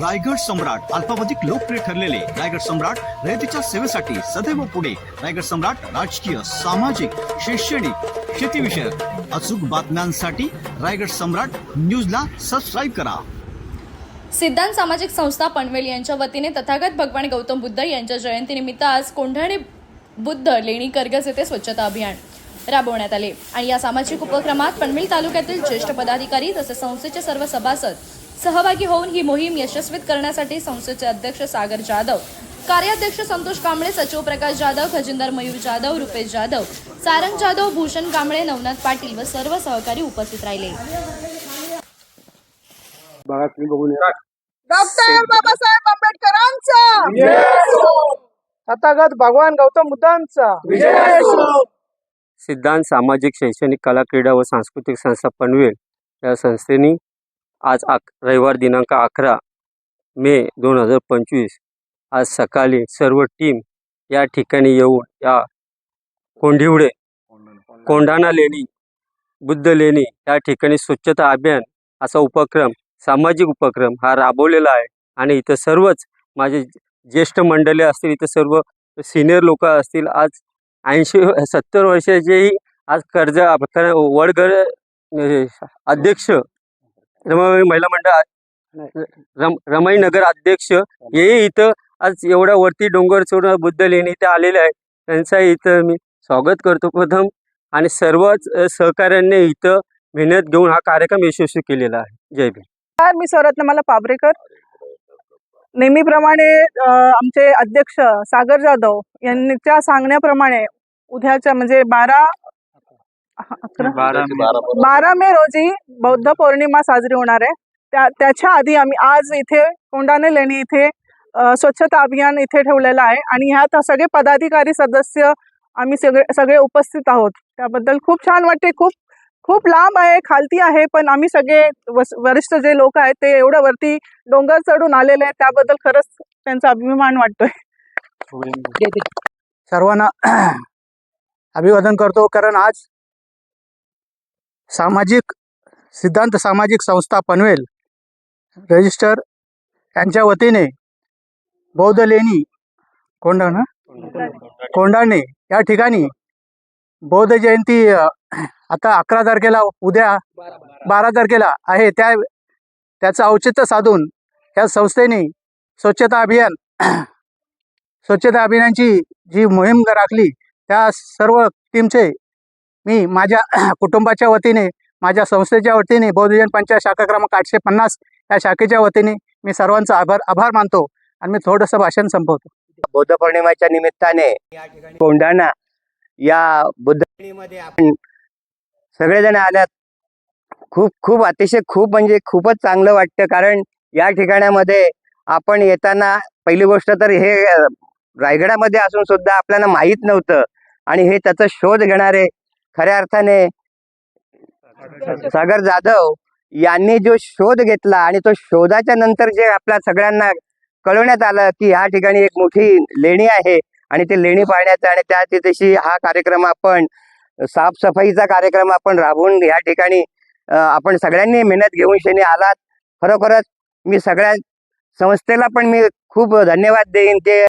रायगड सम्राट अल्पावधिक लोकप्रिय ठरलेले रायगड सम्राट रयतेच्या सेवेसाठी सदैव पुढे. रायगड सम्राट राजकीय सामाजिक शैक्षणिक शेतीविषयक अचूक बातम्यांसाठी रायगड सम्राट न्यूजला सबस्क्राईब करा. सिद्धांत सामाजिक संस्था पनवेल यांच्या वतीने तथागत भगवान गौतम बुद्ध यांच्या जयंतीनिमित्त आज कोंढाणे बुद्ध लेणी कर्गज येथे स्वच्छता अभियान राबवण्यात आले. आणि या सामाजिक उपक्रमात पनवेल तालुक्यातील ज्येष्ठ पदाधिकारी तसेच संस्थेचे सर्व सभासद सहभागी होऊन ही मोहीम यशस्वीत करण्यासाठी संस्थेचे अध्यक्ष सागर जाधव कार्याध्यक्ष संतोष कांबळे सचिव प्रकाश जाधव खजिनदार मयूर जाधव रुपेश जाधव सारंग जाधव भूषण कांबळे नवनाथ पाटील व सर्व सहकारी उपस्थित राहिले. डॉक्टर बाबासाहेब आंबेडकरांचा. तथागत भगवान गौतम बुद्धांचा. सिद्धांत सामाजिक शैक्षणिक कला क्रीडा व सांस्कृतिक संस्था पनवेल या संस्थेने आज आक रविवार दिनांक अकरा मे दोन हजार पंचवीस. आज सकाळी सर्व टीम या ठिकाणी येऊन या कोंढिवडे कोंढाणा लेणी बुद्ध लेणी या ठिकाणी स्वच्छता अभियान असा उपक्रम सामाजिक उपक्रम हा राबवलेला आहे. आणि इथं सर्वच माझे ज्येष्ठ मंडळे असतील इथं सर्व सिनियर लोक असतील आज ऐंशी सत्तर वर्षाचेही आज कर्ज वडगर अध्यक्ष रमाबाई महिला मंडळ रम रमाई नगर अध्यक्ष हेही इथं आज एवढ्या वरती डोंगर चढून बुद्ध लेणी इथे आलेले आहेत. त्यांचा इथं मी स्वागत करतो प्रथम. आणि सर्वच सहकाऱ्यांनी इथं मेहनत घेऊन हा कार्यक्रम यशस्वी केलेला आहे. जय भीम. मी स्वरत्नमाला पाबरेकर. नेहमीप्रमाणे आमचे अध्यक्ष सागर जाधव यांच्या सांगण्याप्रमाणे उद्याच्या म्हणजे बारा अकरा. बारा मे. रोजी बौद्ध पौर्णिमा साजरी होणार आहे. त्या त्याच्या आधी आम्ही आज इथे कोंडाणे लेणी इथे अ, स्वच्छता अभियान इथे ठेवलेलं आहे. आणि ह्यात सगळे पदाधिकारी सदस्य आम्ही सगळे सगळे उपस्थित आहोत. त्याबद्दल खूप छान वाटते. खूप खूप लांब आहे खालती आहे पण आम्ही सगळे वस- वरिष्ठ जे लोक आहेत ते एवढं वरती डोंगर चढून आलेले आहेत. त्याबद्दल खरंच त्यांचा अभिमान वाटतोय. सर्वांना अभिवादन करतो कारण आज सामाजिक सिद्धांत सामाजिक संस्था पनवेल रजिस्टर यांच्या वतीने बौद्ध लेणी कोंडाणा कोंडाणे या ठिकाणी बौद्ध जयंती आता अकरा तारखेला उद्या बारा तारखेला आहे. त्या त्याचं औचित्य साधून या संस्थेने स्वच्छता अभियान स्वच्छता अभियानाची जी मोहीम राखली त्या सर्व टीमचे मी माझ्या कुटुंबाच्या वतीने माझ्या संस्थेच्या वतीने बौद्धजन पंचायत शाखा क्रमांक आठशे पन्नास या शाखेच्या वतीने मी सर्वांचा आभार आभार मानतो आणि मी थोडंसं भाषण संपवतो. बुद्ध पौर्णिमेच्या निमित्ताने कोंढाणा या बुद्धमध्ये आपण सगळेजण आल्यात. खूप खूप अतिशय खूप म्हणजे खूपच चांगलं वाटतं कारण या ठिकाणामध्ये आपण येताना पहिली गोष्ट तर हे रायगडामध्ये असून सुद्धा आपल्याला माहीत नव्हतं आणि हे त्याचा शोध घेणारे खऱ्या अर्थाने सागर जाधव यांनी जो शोध घेतला आणि तो शोधाच्या नंतर जे आपल्या सगळ्यांना कळवण्यात आलं की ह्या ठिकाणी एक मोठी लेणी आहे आणि ते लेणी पाहण्याचा आणि त्या तिथेशी हा कार्यक्रम आपण साफसफाईचा कार्यक्रम आपण राबवून या ठिकाणी आपण सगळ्यांनी मेहनत घेऊन शनी आलात. खरोखरच मी सगळ्या संस्थेला पण मी खूप धन्यवाद देईन. ते